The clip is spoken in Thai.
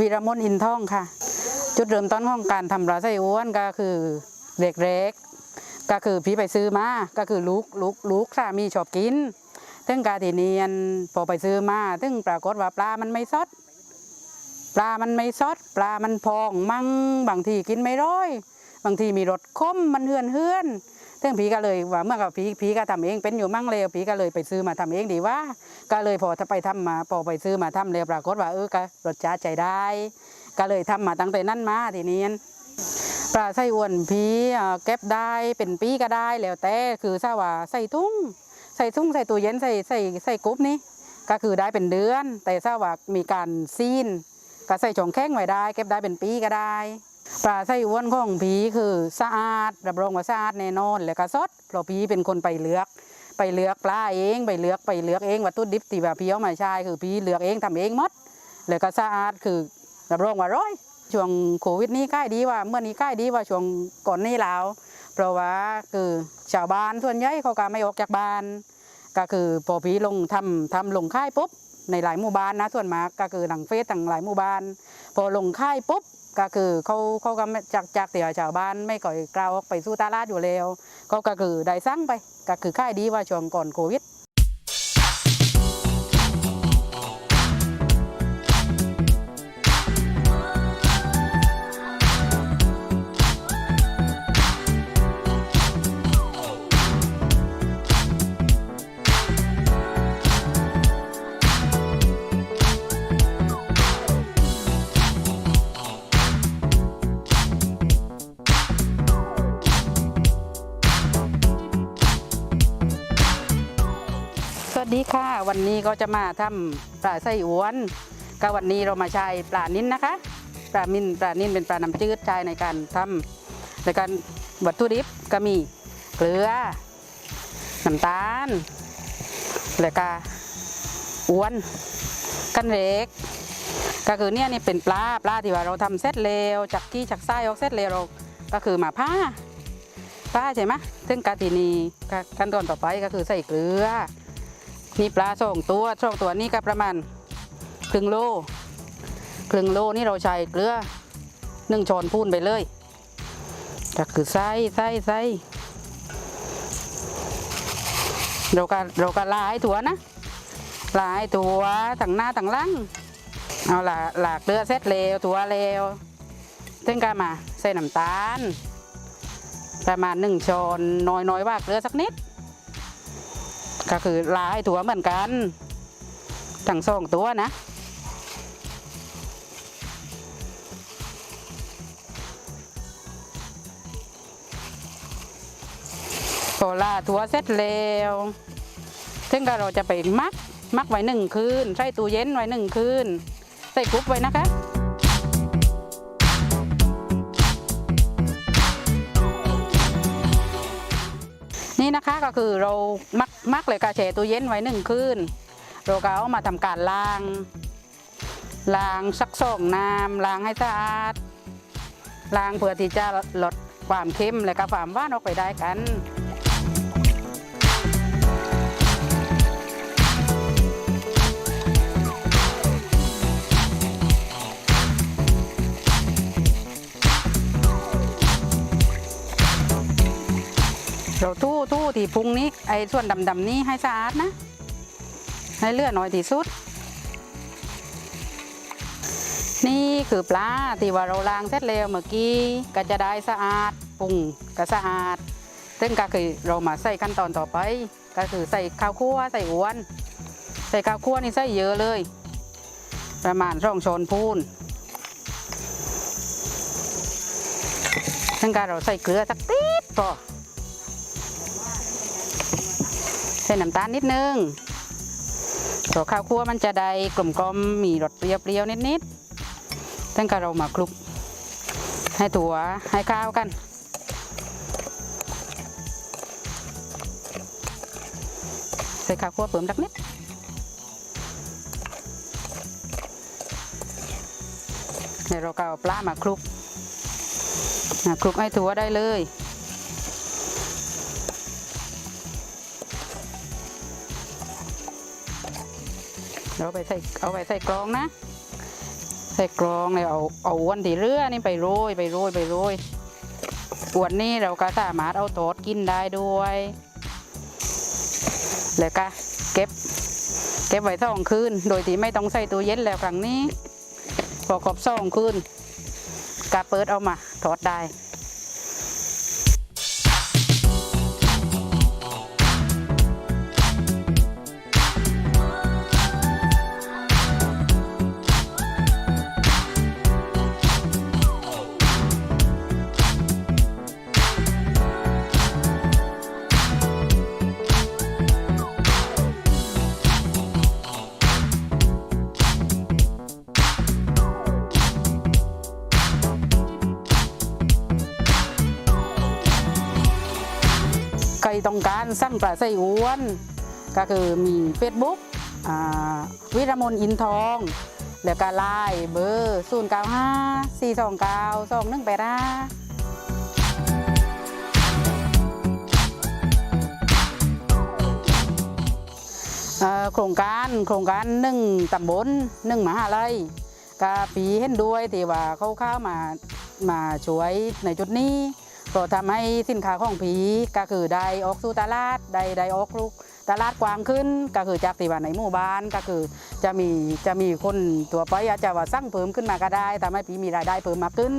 วีรมนอินทองค่ะ จุดเริ่มต้นของการทำปลาไส้อ้วนก็คือเด็กเล็กๆก็คือพี่ไปซื้อมาก็คือลูกลูกลูกสามีชอบกินถึงกาทีเนียนพอไปซื้อมาถึงปรากฏว่าปลามันไม่สดปลามันไม่สดปลามันพองมั่งบางทีกินไม่ร้อย บางทีมีรสคมมันเฮือนเฮือน ซึ่งผีก็เลยว่าเมื่อกับผีผีก็ทำเองเป็นอยู่มั่งเลยผีก็เลยไปซื้อมาทำเองดีว่า ก็เลยพอถ้าไปทำมาพอไปซื้อมาทำเลยปรากฏว่าเออก็รสชาติใจได้ ก็เลยทำมาตั้งแต่นั้นมาทีนี้ปลาไส้อ้วนผีเก็บได้เป็นปีก็ได้แล้วแต่คือถ้าว่าใส่ถุงใส่ถุงใส่ตู้เย็นใส่ใส่ใส่กรุ๊ปนี้ก็คือได้เป็นเดือน แต่ถ้าบว่ามีการซีน ก็ใส่ช่องแข้งไว้ได้ เก็บได้เป็นปีก็ได้ ปลาไส้อ้วนของผีคือสะอาดรับรองว่าสะอาดแน่นอนแล้วก็สดเพราะผีเป็นคนไปเลือก ไปเลือกปลาเองไปเลือกไปเลือกเองวัตถุดิบที่แบบพี่เอามาใช้คือพีเลือกเองทำเองหมดแล้วก็สะอาดคือรับรองว่าร้อยช่วงโควิดนี้ใกล้ดีว่าเมื่อนี้ใกล้ดีว่าช่วงก่อนนี้แล้วเพราะว่าคือชาวบ้านส่วนใหญ่เขาก็ไม่ออกจากบ้าน ก็คือพอพีลงทำทำลงค่ายปุ๊บในหลายหมู่บ้านนะส่วนมากก็คือหลังเฟซต่างหลายหมู่บ้าน พอลงค่ายปุ๊บ ก็คือเขาเขาก็จากจากเตี่ยชาวบ้านไม่ก่อยกล้าออกไปสู้ตลาดอยู่แล้วเขาก็คือได้สั่งไปก็คือค่ายดีว่าช่วงก่อนโควิด วันนี้ก็จะมาทำปลาไส้อ้วนก็วันนี้เรามาใช้ปลานิ้นนะคะ ปลามินปลานิ้นเป็นปลาน้ำจืดใช้ในการทำในการวัตถุดิบก็มีเกลือน้ำตาลแล้วก็อ้วนกันเหล็กก็คือเนี่ยนี่เป็นปลาปลาที่ว่าเราทำเสร็จแล้วจากกี้จากไส้ออกเสร็จแล้วเราก็คือมาผ้าผ้าใช่ไหมซึ่งกาตินีก็ขั้นตอนต่อไปก็คือใส่เกลือ นี่ปลาสองตัวสองตัวนี่ก็ประมาณครึ่งโลครึ่งโลนี่เราใช้เกลือหนึ่งช้อนพูนไปเลยก็คือใส่ใส่ใส่เราก็เราก็ลาให้ถั่วนะลาให้ถั่วทั้งหน้าทั้งหลังเอาละหลากเกลือเสร็จแล้วถั่วแล้วถึงก็มาใส่น้ำตาล ประมาณหนึ่งช้อนน้อยๆว่าเกลือสักนิด ก็คือลาให้ถั่วเหมือนกันทั้งสองตัวนะ พอลาถั่วเสร็จแล้วถึงก็เราจะไปมักมักไว้หนึ่งคืน ใส่ตู้เย็นไว้หนึ่งคืน ใส่กรุ๊ปไว้นะคะ นี่นะคะก็คือเรามักมักเลยกาแช่ตู้เย็นไว้หนึ่งคืนเราก็เอามาทำการล้างล้างซักส่องน้ำล้างให้สะอาดล้างเพื่อที่จะลดความเค็มและก็ความหว่านออกไปได้กันเราทู่ ทู่ที่พุงนี้ไอ้ส่วนดำๆนี้ให้สะอาดนะ ให้เลือดน้อยที่สุด นี่คือปลาที่ว่าเราล้างเสร็จแล้วเมื่อกี้ก็จะได้สะอาดปรุงก็สะอาด ซึ่งก็คือเรามาใส่ขั้นตอนต่อไป ก็คือใส่ข้าวคั่วใส่อ้วน ใส่ข้าวคั่วนี่ใส่เยอะเลย ประมาณร่องช้อนพูนซึ่งก็เราใส่เกลือสักติดพอ ใส่น้ำตาลนิดนึงตัวข้าวคั่วมันจะได้กลมกลมมีรสเปรี้ยวๆนิดๆตั้งแต่เรามาคลุก ให้ถั่วให้ข้าวกันใส่ข้าวคั่วเพิ่มสักนิดเดี๋ยวเราก็เอาปลามาคลุกมาคลุกให้ถั่วได้เลย เราไปใส่เอาไปใส่กรองนะ ใส่กรองเลยเอาเอาอ้วนที่เรือนี่ไปโรยไปโรยไปโรยอ้วนนี่เราก็สามารถเอาโตดกินได้ด้วยแล้วก็เก็บ เก็บไว้สองคืน โดยที่ไม่ต้องใส่ตู้เย็นแล้วครั้งนี้พอครบสองคืนก็เปิดเอามาทอดได้ ต้องการสั่งปลาไส้อ้วน ก็คือมี Facebook วิรมนอินทอง แล้วก็ไลน์เบอร์ 0 9 5 4 2 9 2 1 8 5เอ่อโครงการโครงการหนึ่งตำบลหนึ่งมหาลัยกาปีเห็นด้วยที่ว่าเขาเข้ามามาช่วยในจุดนี้ ก็ทำให้สินค้าของผีก็คือได้ออกสู่ตลาดได้ได้ออกลูกตลาดกว้างขึ้นก็คือจากตีบ้านในหมู่บ้านก็คือจะมีจะมีคนตัวไปอาจจะว่าสร้างเพิ่มขึ้นมาก็ได้ทำให้ผีมีรายได้เพิ่มมากขึ้น